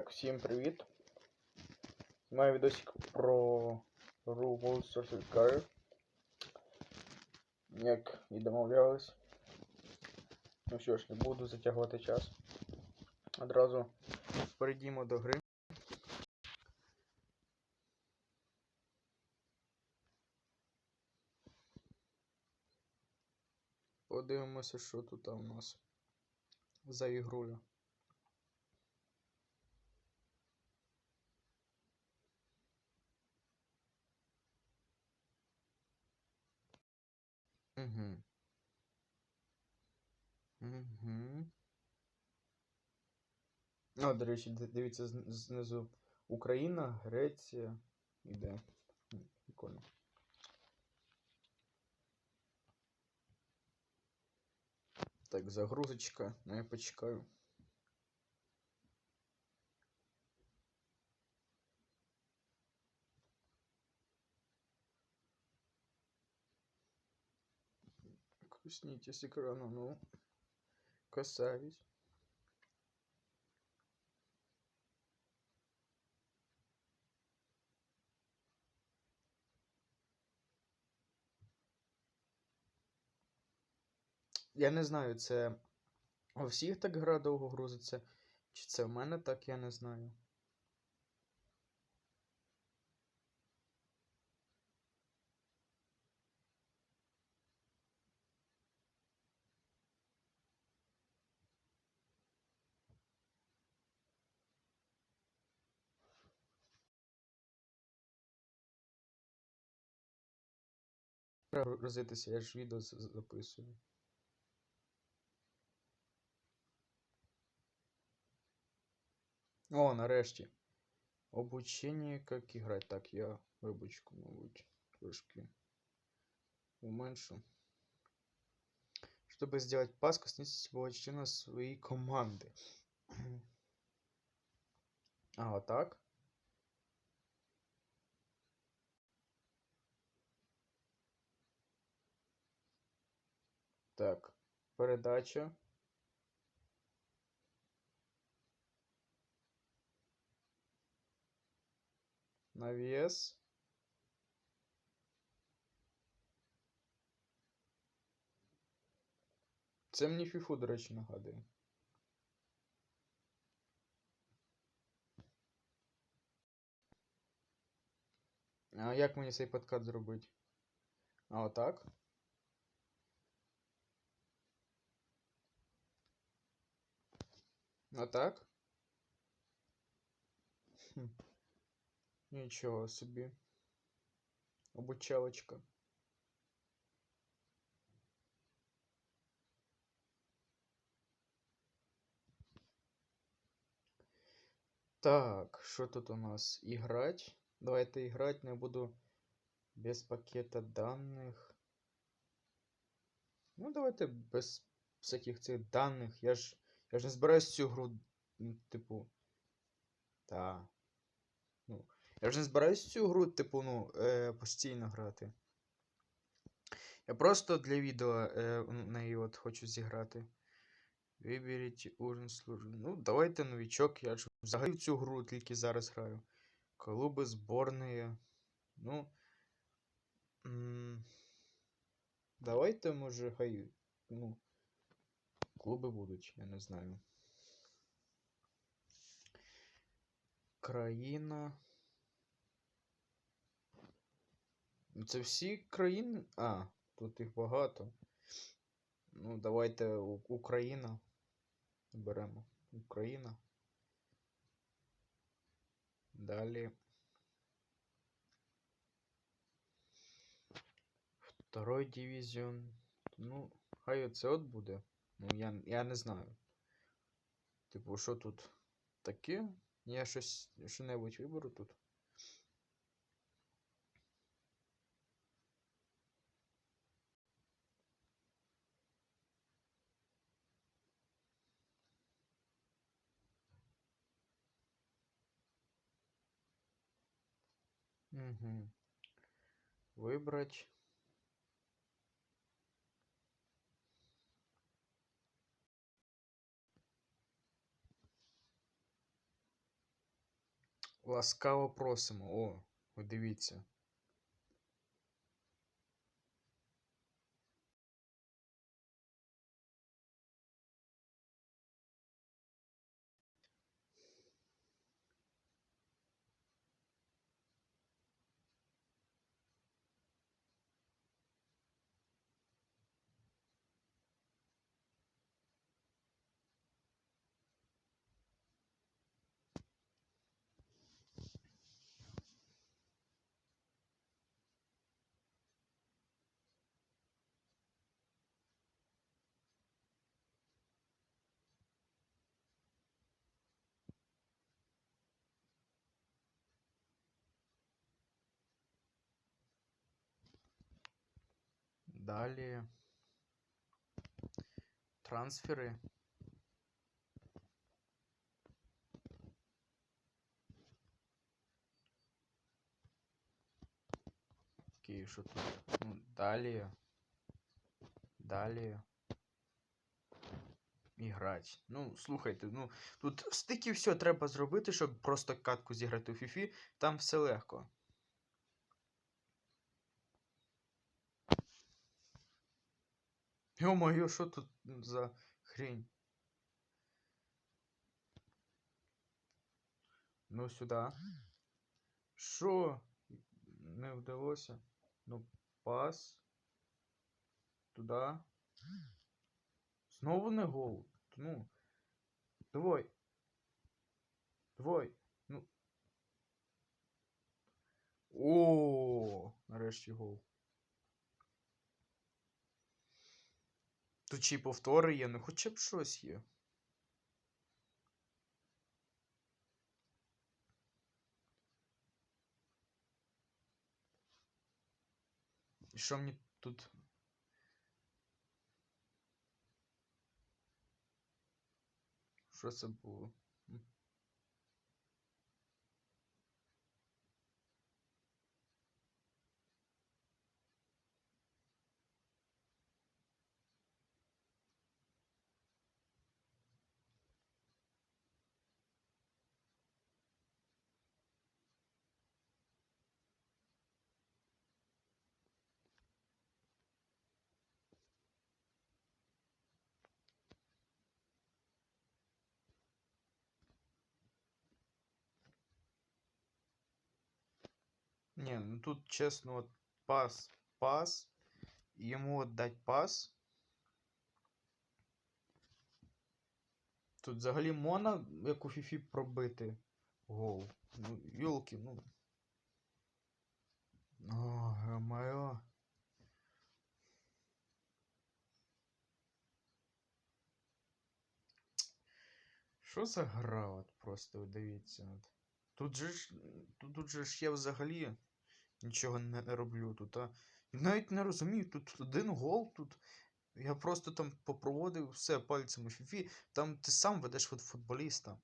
Так, всім привіт. Маю відосик про World Sorcery Car. Як і домовлялись. Ну що ж, не буду затягувати час. Одразу перейдімо до гри. Подивимося, що тут у нас за ігрою. Угу. Угу. О, до речі, дивіться знизу Україна, Греція. Іде. Прикольно. Так, загрузочка. Ну я почекаю. Кусните с экрана, ну. Касаюсь. Я не знаю, це у всіх так гра довго грузиться, чи це в мене так, я не знаю. Треба грузитися, я ж відео записую. О, нарешті. Обучение, как играть. Так, я вибочку, мабуть, трошки уменьшу. Чтобы сделать пас, коснитесь любого члена своей команды. А, вот так? Так, передача. Навес. Це мені фіфу, до речі, нагадує. А як мені цей подкат зробити? А отак? Отак? Хм. Нічого собі. Обучалочка. Так, що тут у нас? Играть. Давайте играть, но я буду без пакета данных. Ну, давайте без всяких цих даних. Я ж. Я ж не збираюсь цю гру, типу. Та. Ну. Я ж не збираюсь цю гру, типу, ну, е, постійно грати. Я просто для відео е, неї от хочу зіграти. Виберіть уровень служби. Ну, давайте новичок. Я ж взагалі в цю гру тільки зараз граю. Клуби зборної. Ну. м, Давайте, може, хай. Ну. Клуби будуть, я не знаю. Країна. Ну, Це всі країни. А, тут їх багато. Ну, давайте Україна. Беремо. Україна. Далі. Второй дивізіон. Ну, хай оце от буде. Ну, я, я не знаю. Типу, що тут таке? Я щось що-небудь виберу тут. Угу. Вибрать. Ласкаво просимо. О, дивіться. Далі. Трансфери. Окей, що тут? Ну, далі. Далі. Іграть. Ну, слухайте, ну тут стільки все треба зробити, щоб просто катку зіграти у фіфі, там все легко. Ё-моё, що тут за хрень? Ну, сюди. Що? Не вдалося. Ну, пас. Туди. Знову не гол. Ну. Давай. Давай. Ну. О, нарешті гол. Тут чи повтори є, ну хоча б щось є. Що мені тут. Що це було? Не, ну тут чесно, от пас, пас. і Йому от дать пас. Тут взагалі можна, як у Фіфі, пробити гол. Ну, йолки, ну. О, моє. Що за гра, от просто дивіться. Тут же ж. Тут, тут же ж я взагалі нічого не, роблю тут, а. Навіть не розумію, тут один гол, тут. Я просто там попроводив все пальцем у фіфі, там ти сам ведеш футболіста.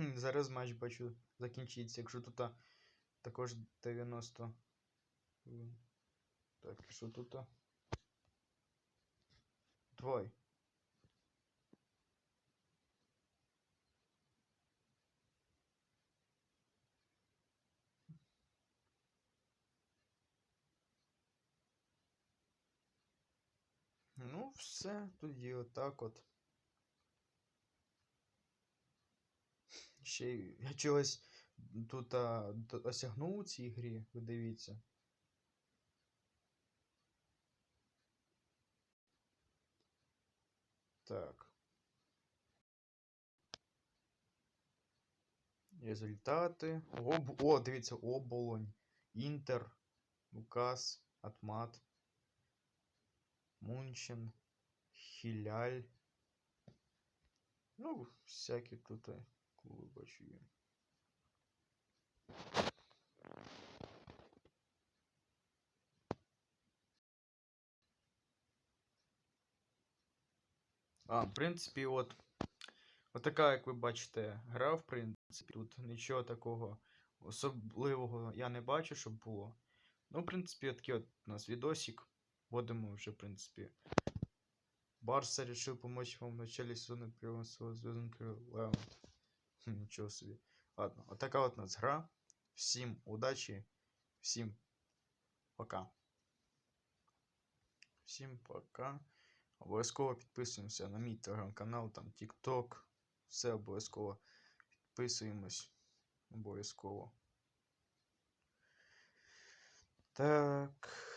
Зараз матч бачу закінчиться, якщо тут також 90. Так, що тут? Двой. Ну, все, тоді отак от. Ще я чогось тут а, осягнув у цій грі, ви дивіться. Так. Результати. О, о, дивіться, Оболонь, Інтер, Лукас, Атмат, Мунчен, Хіляль. Ну, всякі тут клуби бачу є. А, в принципі, от Отака, як ви бачите, гра, в принципі. Тут нічого такого особливого я не бачу, щоб було. Ну, в принципі, такий от у нас відосик. Будемо вже, в принципі. Барса решил помочь вам в начале сезона своего звездного крыла. Нічого собі. Ладно, отака от нас гра. Всім удачі, всім пока. Всім пока. Обов'язково підписуємося на мій телеграм-канал, там TikTok. Все обов'язково підписуємось. Обов'язково. Так.